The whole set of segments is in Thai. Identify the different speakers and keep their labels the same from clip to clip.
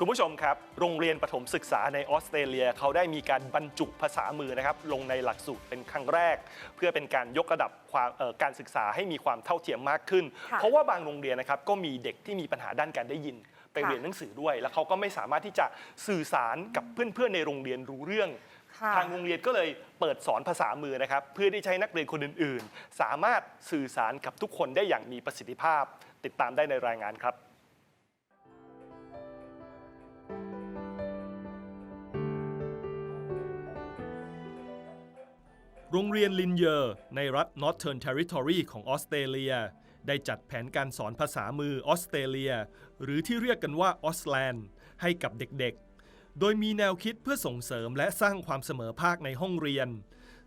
Speaker 1: คุณผู้ชมครับ โรงเรียนประถมศึกษาในออสเตรเลียเขาได้มีการบรรจุภาษามือนะครับ ลงในหลักสูตรเป็นครั้งแรก เพื่อเป็นการยกระดับความเอ่อการศึกษาให้มีความเท่าเทียมมากขึ้น
Speaker 2: ค่ะ
Speaker 1: เพราะว่าบางโรงเรียนนะครับก็มีเด็กที่มีปัญหาด้านการได้ยิน ไป
Speaker 2: ค่ะ
Speaker 1: เรียนหนังสือด้วย แล้วเขาก็ไม่สามารถที่จะสื่อสารกับเพื่อนๆในโรงเรียนรู้เรื่อง
Speaker 2: ค่ะ
Speaker 1: ทางโรงเรียนก็เลยเปิดสอนภาษามือนะครับ เพื่อที่จะให้นักเรียนคนอื่น ๆ สามารถสื่อสารกับทุกคนได้อย่างมีประสิทธิภาพ ติดตามได้ในรายงานครับ โรงเรียนลินเยอร์ ในรัฐ Northern Territory ของออสเตรเลีย ได้จัดแผนการสอนภาษามือออสเตรเลีย หรือที่เรียกกันว่าออสแลนด์ให้กับเด็กๆ โดยมีแนวคิดเพื่อส่งเสริมและสร้างความเสมอภาคในห้องเรียน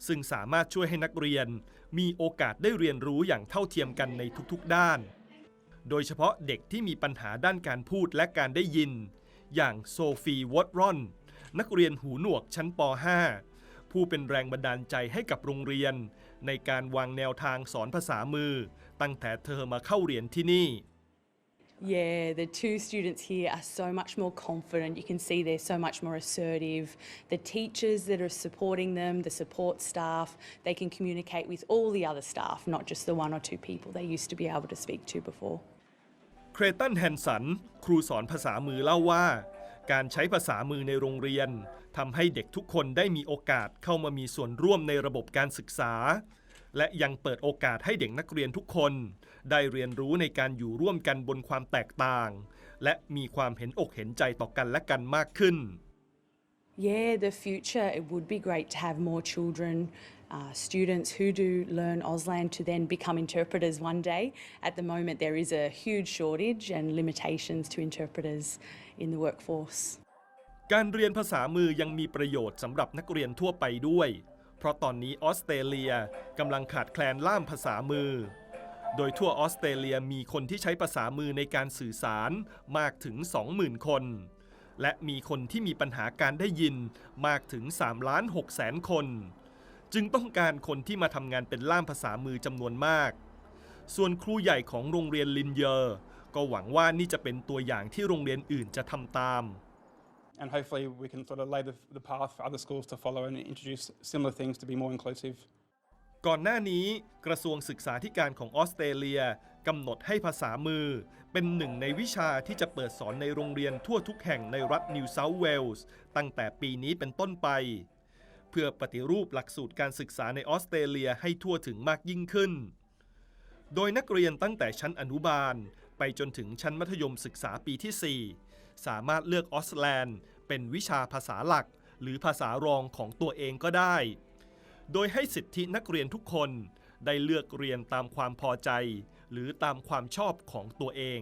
Speaker 1: ซึ่งสามารถช่วยให้นักเรียน มีโอกาสได้เรียนรู้อย่างเท่าเทียมกันในทุกๆด้าน โดยเฉพาะเด็กที่มีปัญหาด้านการพูดและการได้ยิน อย่างโซฟีวอตรอน นักเรียนหูหนวกชั้นป .5 ผู้เป็นแรงบันดาลใจให้กับโรงเรียน ในการวางแนวทางสอนภาษามือ ตั้งแต่เธอมาเข้าเรียนที่นี่
Speaker 3: Yeah, the two students here are so much more confident. You can see they're so much more assertive. The teachers that are supporting them, the support staff, they can communicate with all the other staff, not just the one or two people they used to be able to speak to before.
Speaker 1: เครตันแฮนสัน ครูสอนภาษามือเล่าว่า การใช้ภาษามือในโรงเรียนทำให้เด็กทุกคนได้มีโอกาสเข้ามามีส่วนร่วมในระบบการศึกษา และยังเปิดโอกาสให้เด็กนักเรียนทุกคน ได้เรียนรู้ในการอยู่ร่วมกันบนความแตกต่าง และมีความเห็นอกเห็นใจต่อกันและกันมากขึ้น
Speaker 3: Yeah, the future, it would be great to have more children, uh, students who do learn Auslan to then become interpreters one day. At the moment, there is a huge shortage and limitations to interpreters in the workforce.
Speaker 1: การเรียนภาษามือยังมีประโยชน์สำหรับนักเรียนทั่วไปด้วย เพราะตอนนี้ออสเตรเลียกำลังขาดแคลนล่ามภาษามือ โดยทั่วออสเตรเลียมีคนที่ใช้ภาษามือในการสื่อสารมากถึง 20,000 คน และมีคนที่มีปัญหาการได้ยินมากถึง3ล้าน6แสนคน จึงต้องการคนที่มาทำงานเป็นล่ามภาษามือจำนวนมาก ส่วนครูใหญ่ของโรงเรียนลินเยอร์ก็หวังว่านี่จะเป็นตัวอย่างที่โรงเรียนอื่นจะทำตาม
Speaker 4: and hopefully we can sort of lay the, the path for other schools to follow and introduce similar things to be more inclusive.
Speaker 1: ก่อนหน้านี้กระทรวงศึกษาธิการของออสเตรเลียกำหนดให้ภาษามือ เป็นหนึ่งในวิชาที่จะเปิดสอนในโรงเรียนทั่วทุกแห่งในรัฐนิวเซาท์เวลส์ตั้งแต่ปีนี้เป็นต้นไป เพื่อปฏิรูปหลักสูตรการศึกษาในออสเตรเลียให้ทั่วถึงมากยิ่งขึ้น โดยนักเรียนตั้งแต่ชั้นอนุบาล ไปจนถึงชั้นมัธยมศึกษาปีที่ 4 สามารถเลือกออสแลนด์ เป็นวิชาภาษาหลัก หรือภาษารองของตัวเองก็ได้ โดยให้สิทธินักเรียนทุกคนได้เลือกเรียนตามความพอใจ หรือตามความชอบของตัวเอง